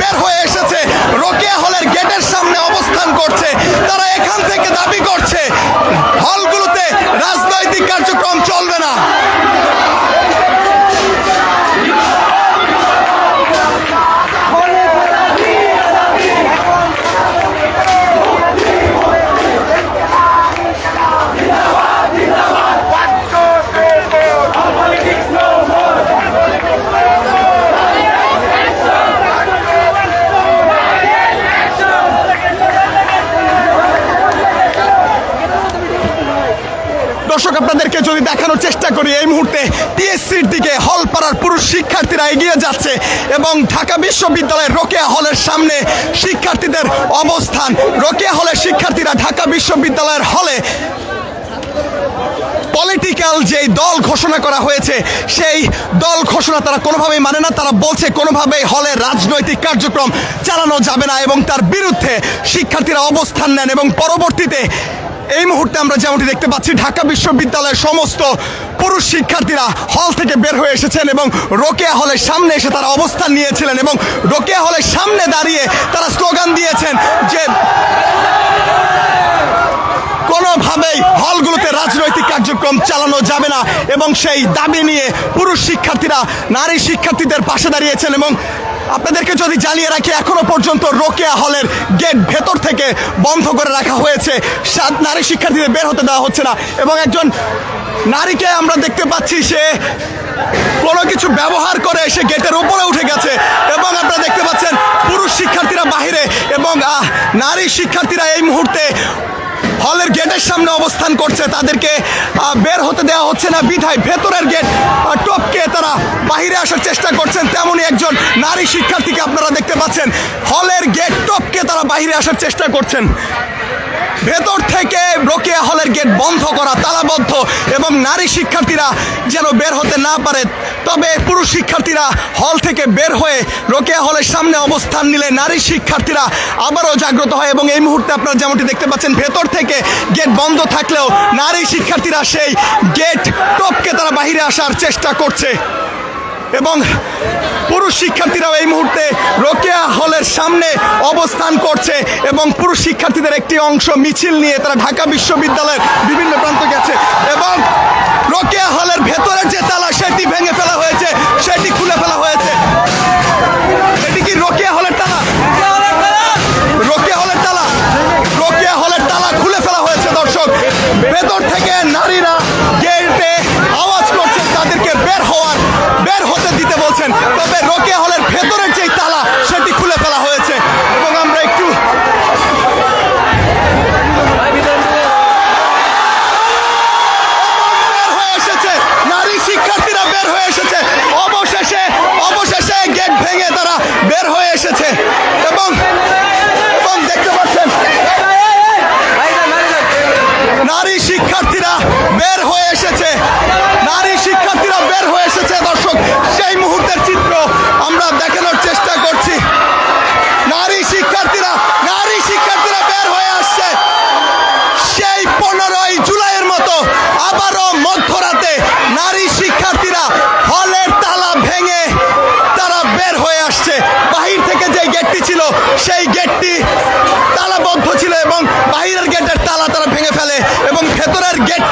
বের হয়ে এসেছে। রোকিয়া হলের গেটের সামনে অবস্থান করছে। তারা এখান থেকে দাবি করছে, হলগুলোতে রাজনৈতিক কার্যক্রম চলবে না। চেষ্টা করি এই মুহূর্তে টিএসসির দিকে হল পাড়ার পুরুষ শিক্ষার্থীরা এগিয়ে যাচ্ছে এবং ঢাকা বিশ্ববিদ্যালয়ের রোকেয়া হলের সামনে শিক্ষার্থীদের অবস্থান। রোকেয়া হলের শিক্ষার্থীরা ঢাকা বিশ্ববিদ্যালয়ের হলে পলিটিক্যাল যেই দল ঘোষণা করা হয়েছে, সেই দল ঘোষণা তারা কোনোভাবেই মানে না। তারা বলছে কোনোভাবেই হলে রাজনৈতিক কার্যক্রম চালানো যাবে না এবং তার বিরুদ্ধে শিক্ষার্থীরা অবস্থান নেন এবং পরবর্তীতে এই মুহূর্তে আমরা যেমনটি দেখতে পাচ্ছি, ঢাকা বিশ্ববিদ্যালয়ের সমস্ত পুরুষ শিক্ষার্থীরা হল থেকে বের হয়ে এসেছেন এবং রোকেয়া হলের সামনে এসে তারা অবস্থান নিয়েছিলেন এবং রোকেয়া হলের সামনে দাঁড়িয়ে তারা স্লোগান দিয়েছেন যে কোনোভাবেই হলগুলোতে রাজনৈতিক কার্যক্রম চালানো যাবে না এবং সেই দাবি নিয়ে পুরুষ শিক্ষার্থীরা, নারী শিক্ষার্থীদের পাশে দাঁড়িয়েছেন এবং আপনাদেরকে যদি জানিয়ে রাখি, এখনও পর্যন্ত রোকেয়া হলের গেট ভেতর থেকে বন্ধ করে রাখা হয়েছে। সাত নারী শিক্ষার্থীদের বের হতে দেওয়া হচ্ছে না। এবং একজন নারীকে আমরা দেখতে পাচ্ছি, সে কোনো কিছু ব্যবহার করে সে গেটের উপরে উঠে গেছে। এবং আপনারা দেখতে পাচ্ছেন, পুরুষ শিক্ষার্থীরা বাহিরে এবং নারী শিক্ষার্থীরা এই মুহূর্তে হলের গেটের সামনে অবস্থান করছে। তাদেরকে বের হতে দেওয়া হচ্ছে না। বিধায় ভেতরের গেট টপকে তারা বাহিরে আসার চেষ্টা করছেন তেমনই একজন নারী শিক্ষার্থীকে আপনারা দেখতে পাচ্ছেন। হলের গেট টপকে তারা বাহিরে আসার চেষ্টা করছেন। ভেতর থেকে রোকেয়া হলের গেট বন্ধ করা তালাবদ্ধ এবং নারী শিক্ষার্থীরা যেন বের হতে না পারে। তবে পুরুষ শিক্ষার্থীরা হল থেকে বের হয়ে রোকেয়া হলের সামনে অবস্থান নিলে নারী শিক্ষার্থীরা আবারও জাগ্রত হয় এবং এই মুহূর্তে আপনারা যেমনটি দেখতে পাচ্ছেন, ভেতর থেকে গেট বন্ধ থাকলেও নারী শিক্ষার্থীরা সেই গেট টপকে তারা বাহিরে আসার চেষ্টা করছে। এবং পুরুষ শিক্ষার্থীরাও এই মুহূর্তে রোকেয়া হলের সামনে অবস্থান করছে এবং পুরুষ শিক্ষার্থীদের একটি অংশ মিছিল নিয়ে তারা ঢাকা বিশ্ববিদ্যালয়ের বিভিন্ন প্রান্ত গেছে। এবং রোকেয়া হলের ভেতরের যে তালা, সেটি ভেঙে ফেলা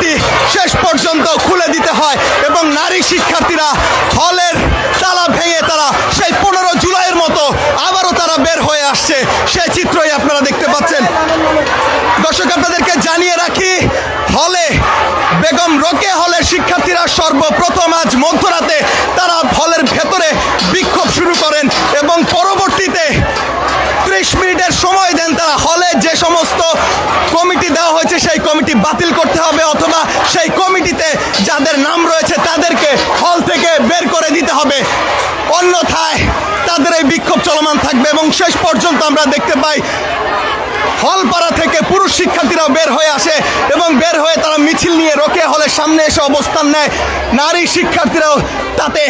গেটটি শেষ পর্যন্ত খুলে দিতে হয় এবং নারী শিক্ষার্থীরা হলের তালা ভেঙে তারা সেই পনেরো জুলাইয়ের মতো আবারও তারা বের হয়ে আসছে। সেই চিত্রই আপনারা দেখতে পাচ্ছেন। দর্শক, আপনাদেরকে জানিয়ে রাখি, হলে, বেগম রোকে হলের শিক্ষার্থীরা সর্বপ্রথম আজ মধ্যরাতে তারা হলের ভেতরে বিক্ষোভ শুরু করেন এবং পরবর্তীতে ত্রিশ মিনিটের সময় দেন তারা হলে যে সমস্ত কমিটি দেওয়া হয়েছে, সেই কমিটি বাতিল করতে হবে অথবা যাদের নাম রয়েছে তাদেরকে হল থেকে বের করে দিতে হবে। অন্যথায় তাদের এই বিক্ষোভ চলমান থাকবে এবং শেষ পর্যন্ত আমরা দেখতে পাই হলপাড়া থেকে পুরুষ শিক্ষার্থীরাও বের হয়ে আসে এবং বের হয়ে তারা মিছিল নিয়ে রোকে হলের সামনে এসে অবস্থান নেয়। নারী শিক্ষার্থীরাও তাতে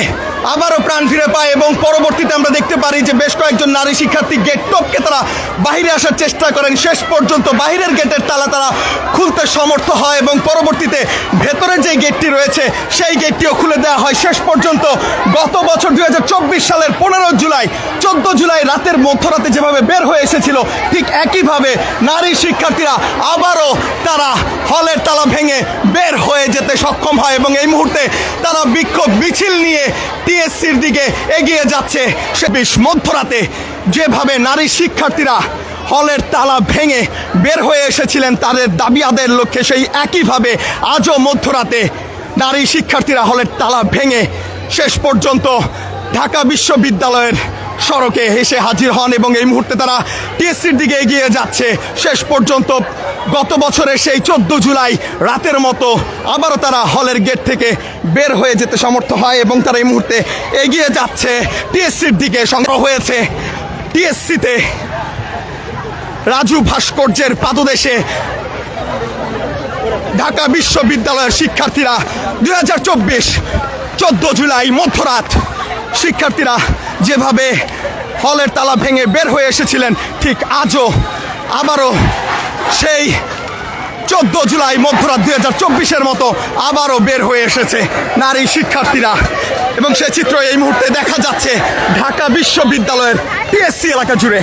আবারও প্রাণ ফিরে পায় এবং পরবর্তীতে আমরা দেখতে পারি যে বেশ কয়েকজন নারী শিক্ষার্থী গেট টপকে তারা বাইরে আসার চেষ্টা করেন। শেষ পর্যন্ত বাইরের গেটের তালা তারা খুলতে সমর্থ হয় এবং পরবর্তীতে ভেতরের যে গেটটি রয়েছে, সেই গেটটিও খুলে দেওয়া হয়। শেষ পর্যন্ত গত বছর দু হাজার চব্বিশ সালের পনেরো জুলাই, চোদ্দ জুলাই রাতের মধ্যরাতে যেভাবে বের হয়ে এসেছিল, ঠিক একইভাবে নারী শিক্ষার্থীরা আবারও তারা হলের তালা ভেঙে বের হয়ে যেতে সক্ষম হয় এবং এই মুহূর্তে তারা বিক্ষোভ মিছিল নিয়ে টিএসসির দিকে এগিয়ে যাচ্ছে। সে বেশ মধ্যরাতে যেভাবে নারী শিক্ষার্থীরা হলের তালা ভেঙে বের হয়ে এসেছিলেন, তাদের দাবি আদায়ের লক্ষ্যে সেই একইভাবে আজও মধ্যরাতে নারী শিক্ষার্থীরা হলের তালা ভেঙে শেষ পর্যন্ত ঢাকা বিশ্ববিদ্যালয়ের সড়কে এসে হাজির হন এবং এই মুহূর্তে তারা টিএসসির দিকে এগিয়ে যাচ্ছে। শেষ পর্যন্ত গত বছরের সেই চোদ্দ জুলাই রাতের মতো আবারও তারা হলের গেট থেকে বের হয়ে যেতে সমর্থ হয় এবং তারা এই মুহূর্তে এগিয়ে যাচ্ছে। টিএসসির দিকে সংগ্রহ হয়েছে টিএসসিতে রাজু ভাস্কর্যের পাদদেশে। ঢাকা বিশ্ববিদ্যালয়ের শিক্ষার্থীরা দুই হাজার চব্বিশ চোদ্দ জুলাই মধ্যরাত শিক্ষার্থীরা যেভাবে হলের তালা ভেঙে বের হয়ে এসেছিলেন, ঠিক আজও, আবারও সেই চোদ্দ জুলাই মধ্যরাত দু হাজার চব্বিশের মতো আবারও বের হয়ে এসেছে নারী শিক্ষার্থীরা। এবং সে চিত্র এই মুহূর্তে দেখা যাচ্ছে ঢাকা বিশ্ববিদ্যালয়ের টিএসসি এলাকা জুড়ে।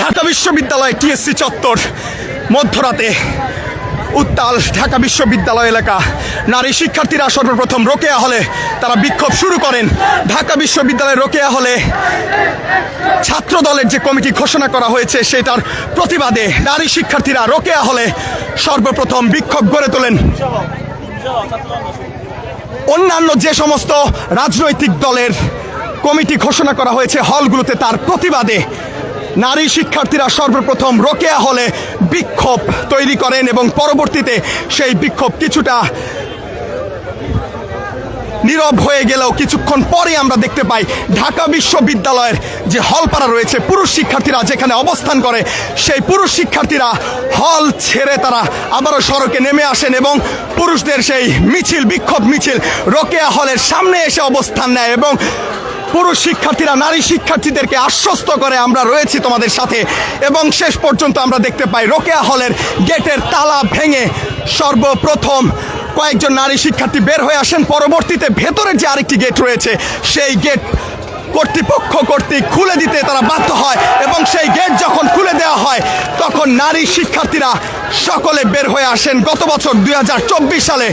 ঢাকা বিশ্ববিদ্যালয় টিএসসি চত্বর, মধ্যরাতে উত্তাল ঢাকা বিশ্ববিদ্যালয় এলাকা। নারী শিক্ষার্থীরা সর্বপ্রথম রোকেয়া হলে তারা বিক্ষোভ শুরু করেন। ঢাকা বিশ্ববিদ্যালয়ের রোকেয়া হলে ছাত্র দলের যে কমিটি ঘোষণা করা হয়েছে, সেটার প্রতিবাদে নারী শিক্ষার্থীরা রোকেয়া হলে সর্বপ্রথম বিক্ষোভ গড়ে তোলেন। অন্যান্য যে সমস্ত রাজনৈতিক দলের কমিটি ঘোষণা করা হয়েছে, হলগুলোতে তার প্রতিবাদে নারী শিক্ষার্থীরা সর্বপ্রথম রোকেয়া হলে বিক্ষোভ তৈরি করেন এবং পরবর্তীতে সেই বিক্ষোভ কিছুটা নীরব হয়ে গেলেও কিছুক্ষণ পরে আমরা দেখতে পাই ঢাকা বিশ্ববিদ্যালয়ের যে হলপাড়া রয়েছে, পুরুষ শিক্ষার্থীরা যেখানে অবস্থান করে, সেই পুরুষ শিক্ষার্থীরা হল ছেড়ে তারা আবারও সড়কে নেমে আসেন এবং পুরুষদের সেই মিছিল, বিক্ষোভ মিছিল রোকেয়া হলের সামনে এসে অবস্থান নেয় এবং পুরুষ শিক্ষার্থীরা, নারী শিক্ষার্থীদেরকে আশ্বস্ত করে আমরা রয়েছি তোমাদের সাথে। এবং শেষ পর্যন্ত আমরা দেখতে পাই রোকেয়া হলের গেটের তালা ভেঙে সর্বপ্রথম কয়েকজন নারী শিক্ষার্থী বের হয়ে আসেন। পরবর্তীতে ভেতরের যে আরেকটি গেট রয়েছে, সেই গেট কর্তৃপক্ষ কর্তৃক খুলে দিতে তারা বাধ্য হয় এবং সেই গেট যখন খুলে দেওয়া হয়, তখন নারী শিক্ষার্থীরা সকলে বের হয়ে আসেন। গত বছর দুই হাজার চব্বিশ সালে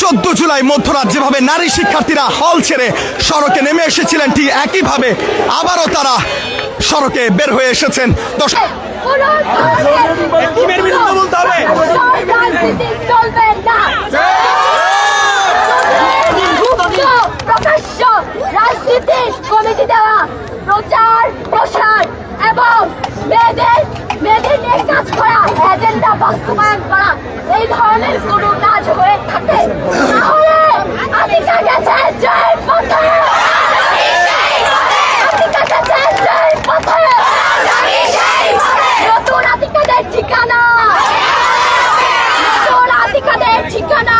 চোদ্দ জুলাই মধ্যরাত যেভাবে নারী শিক্ষার্থীরা হল ছেড়ে সড়কে নেমে এসেছিলেন, ঠিক একইভাবে আবারও তারা সড়কে বের হয়ে এসেছেন। দশ টিমের বিরুদ্ধে বলতে হবে রাজনীতি চলবে না মুক্ত প্রকাশ্য রাজনীতি কমিটি দেওয়া প্রচার প্রসার এবং মেয়েদের মেয়েদের নিয়ে কাজ করা, এজেন্ডা বাস্তবায়ন করা, এই ধরনের কোনো কাজ হয়ে থাকে। তাহলে আতিকা চাই? জয়ের পথে আতিকা গেছে জয়ের পথে নতুন আতিকাদের ঠিকানা নতুন আতিকাদের ঠিকানা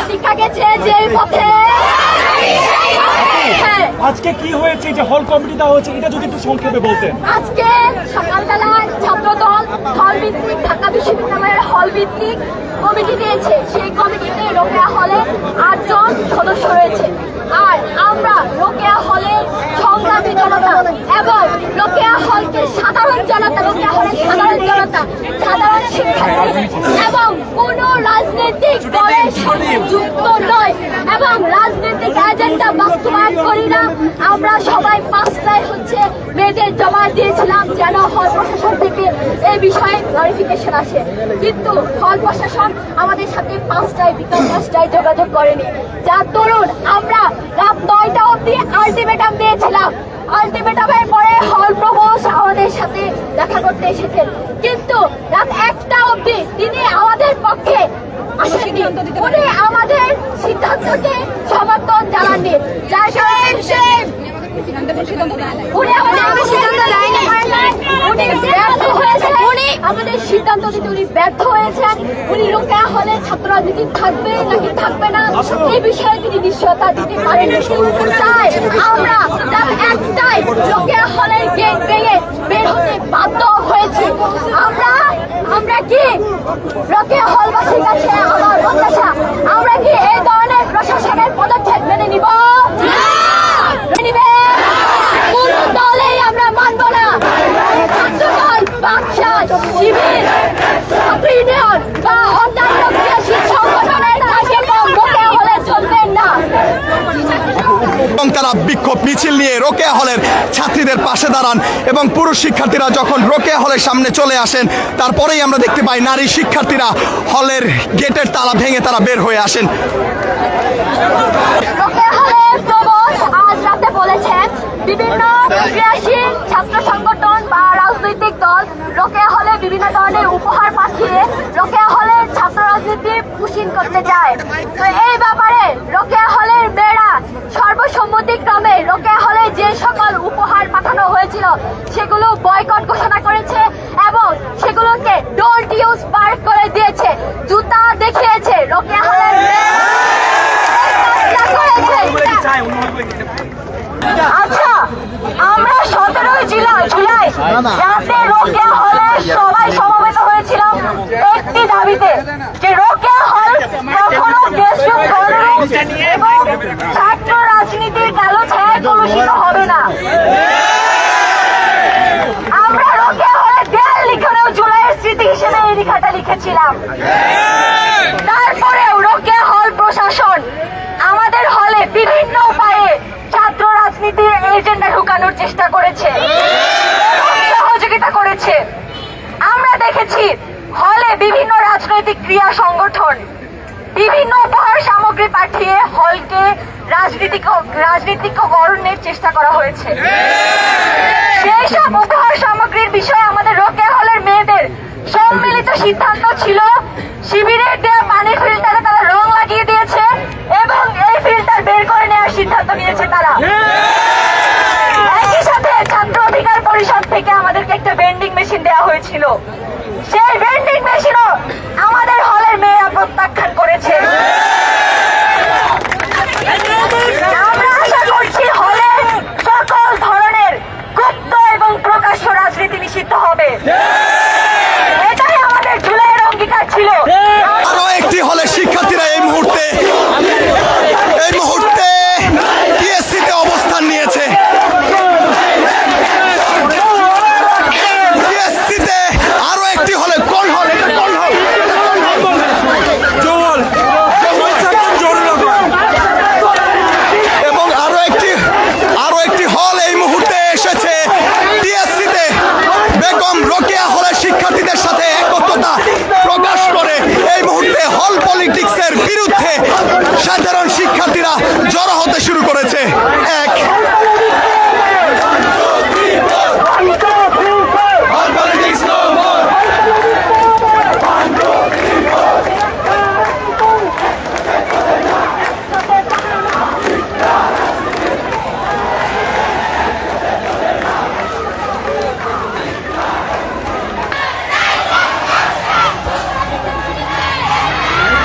আতিকা গেছে যে পথে হ্যাঁ আজকে কি হয়েছে, যে হল কমিটি দেওয়া হয়েছে, এটা যদি একটু সংক্ষেপে বলতেন। আজকে সকালবেলায় ছাত্রদল হল ভিত্তিক ঢাকা বিশ্ববিদ্যালয়ের হল ভিত্তিক কমিটি দিয়েছে। সেই কমিটিতে রোকেয়া হলে আটজন সদস্য রয়েছে। আর আমরা রোকেয়া হলে সংগ্রামী জনতা এবং রোকেয়া হলকে সাধারণ জনতা রোকেয়া হলের সাধারণ জনতা, সাধারণ শিক্ষার্থী এবং কোন রাজনৈতিক দলের সাথে যুক্ত নয় এবং রাজনৈতিক এজেন্ডা বাস্তবায়ন করি না। আমরা সবাই পাঁচটায় হচ্ছে মেয়েদের জমা দিয়েছিলাম যেন হল প্রশাসন থেকে এই বিষয়ে ক্লারিফিকেশন আসে। কিন্তু হল প্রশাসন আমাদের সাথে পাঁচটায় বিকাল পাঁচটায় যোগাযোগ করেনি। যার দরুন আমরা রাত নয়টা অবধি আলটিমেটাম দিয়েছিলাম। আলটিমেটামের পরে হল আমাদের সাথে দেখা করতে এসেছেন। কিন্তু রাত একটা অবধি তিনি আমাদের পক্ষে উনি আমাদের সিদ্ধান্তকে সমর্থন জানাননি। যার উনি আমাদের সিদ্ধান্ত উনি ব্যর্থ হয়েছেন। উনি আমাদের সিদ্ধান্ত দিতে উনি ব্যর্থ হয়েছেন। উনি রোকেয়া হলে ছাত্র রাজনীতি থাকবে নাকি থাকবে না, এই বিষয়ে তিনি নিশ্চয়তা দিতে পারেন তাই আমরা একটাই রোকেয়া হলের গেট ভেঙে বের হতে বাধ্য হয়েছি। আমরা আমরা কি? রোকেয়া হলবাসীর কাছে আমার প্রত্যাশা আমরা কি এই ধরনের প্রশাসনের পদক্ষেপ মেনে নিব মেনে নিবে কোন দলেই আমরা মানব না ছাত্রদল বাকশাল শিবির ছাত্র ইউনিয়ন বা অন্যান্য ক্রিয়াশীল সংগঠনের কার্যক্রম রোকেয়া হলে চলবে না এবং তারা তারা বিক্ষোভ মিছিল নিয়ে রোকেয়া হলের ছাত্রীদের পাশে দাঁড়ান এবং পুরুষ শিক্ষার্থীরা যখন রোকেয়া হলের সামনে চলে আসেন, তারপরেই আমরা দেখতে পাই নারী শিক্ষার্থীরা হলের গেটের তালা ভেঙে তারা বের হয়ে আসেন। ছাত্র রাজনৈতিক দল হলে বিভিন্ন ধরনের উপহার পাঠিয়ে রোকেয়া হলের ছাত্র রাজনীতি পুষিন করতে চায়। এই ব্যাপারে রোকেয়া হলের সর্বসম্মতিক্রমে রোকেয়া হলে যে সকল উপহার পাঠানো হয়েছিল সেগুলো বয়কট ঘোষণা করেছে এবং সেগুলোকে ডোন্ট ইউজ পার্ক করে দিয়েছে। জুতা দেখিয়েছে রোকেয়া হলের আচ্ছা আমরা সতেরোই জুলাই জুলাই রাতে রোকেয়া হলে সবাই সমবেত হয়েছিলাম একটি দাবিতে। যে রোকেয়া কখনো ছাত্র রাজনীতির কালো ছায়ায় কলুষিত হবে না আমরা রোকেয়া হলে দেয়াল লিখনেও জুলাইয়ের স্মৃতি হিসেবে এই লেখাটা লিখেছিলাম তারপরেও রোকেয়া হল প্রশাসন আমাদের হলে বিভিন্ন উপায়ে ছাত্র রাজনীতির এজেন্ডা ঢুকানোর চেষ্টা করেছে সহযোগিতা করেছে আমরা দেখেছি, হলে বিভিন্ন রাজনৈতিক ক্রিয়া সংগঠন বিভিন্ন উপহার সামগ্রী পাঠিয়ে হলকে রাজনীতিক রাজনীতিকরণের চেষ্টা করা হয়েছে। সেই সব উপহার সামগ্রীর বিষয়ে আমাদের রোকেয়া হলের মেয়েদের সম্মিলিত সিদ্ধান্ত ছিল, শিবিরের দেওয়া পানির ফিল্টারে তারা রং লাগিয়ে দিয়েছে এবং এই ফিল্টার বের করে নেওয়ার সিদ্ধান্ত নিয়েছে তারা। একই সাথে ছাত্র অধিকার পরিষদ থেকে আমাদেরকে একটা ভেন্ডিং মেশিন দেওয়া হয়েছিল সেই ভেন্ডিং মেশিনও আমাদের হলের মেয়েরা প্রত্যাখ্যান করেছে আমরা আশা করছি হলে সকল ধরনের গুপ্ত এবং প্রকাশ্য রাজনীতি নিষিদ্ধ হবে এটাই আমাদের জুলাইয়ের অঙ্গীকার ছিল আরও একটি হলে শিক্ষার্থীরা এই মুহূর্তে এই মুহূর্তে টিএসসিতে অবস্থান নিয়েছে টিএসসিতে আরও একটি হলে কোন হল এটা কোন হল এটা কোন হল? এবং আরও একটি আরও একটি হল এই মুহূর্তে এসেছে টিএসসিতে বেগম রোকেয়া হলের শিক্ষার্থীদের সাথে একত্রতা প্রকাশ করে এই মুহূর্তে হল পলিটিক্সের বিরুদ্ধে সাধারণ শিক্ষার্থীরা জড়ো হতে শুরু করেছে এক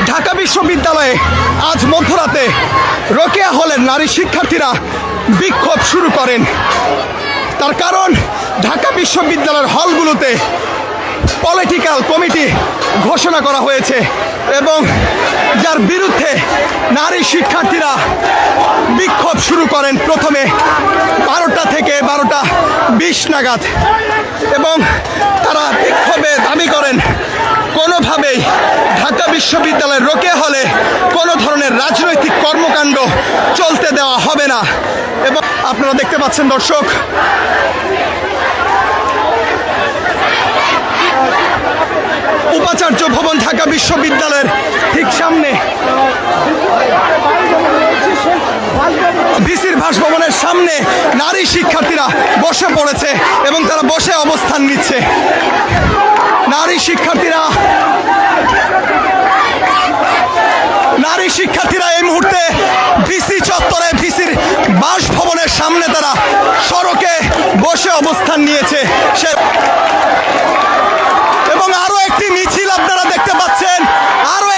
ঢাকা বিশ্ববিদ্যালয়ে আজ মধ্যরাতে রোকেয়া হলের নারী শিক্ষার্থীরা বিক্ষোভ শুরু করেন। তার কারণ ঢাকা বিশ্ববিদ্যালয়ের হলগুলোতে পলিটিক্যাল কমিটি ঘোষণা করা হয়েছে। এবং যার বিরুদ্ধে নারী শিক্ষার্থীরা বিক্ষোভ শুরু করেন প্রথমে বারোটা থেকে বারোটা বিশ নাগাদ। এবং তারা বিক্ষোভে দাবি করেন, কোনোভাবেই ঢাকা বিশ্ববিদ্যালয়ের রোকে হলে কোনো ধরনের রাজনৈতিক কর্মকাণ্ড চলতে দেওয়া হবে না। এবং আপনারা দেখতে পাচ্ছেন দর্শক উপাচার্য ভবন ঢাকা বিশ্ববিদ্যালয়ের ঠিক সামনে ভিসির ভাসভবনের সামনে নারী শিক্ষার্থীরা বসে পড়েছে এবং তারা বসে অবস্থান নিচ্ছে। নারী শিক্ষার্থীরা নারী শিক্ষার্থীরা এই মুহূর্তে ভিসি চত্বরে, ভিসির বাসভবনের সামনে তারা সড়কে বসে অবস্থান নিয়েছে। সে একটি মিছিল আপনারা দেখতে পাচ্ছেন।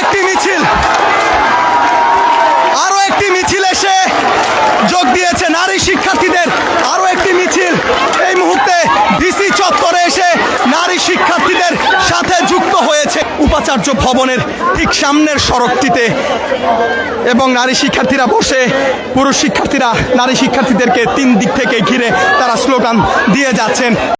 একটি মিছিল। একটি মিছিল এসে যোগ দিয়েছে নারী শিক্ষার্থীদের। একটি মিছিল। এই মুহূর্তে ডিসি চত্বরে এসে নারী শিক্ষার্থীদের সাথে যুক্ত হয়েছে উপাচার্য ভবনের ঠিক সামনের সড়কটিতে। এবং নারী শিক্ষার্থীরা বসে, পুরুষ শিক্ষার্থীরা নারী শিক্ষার্থীদেরকে তিন দিক থেকে ঘিরে তারা স্লোগান দিয়ে যাচ্ছেন।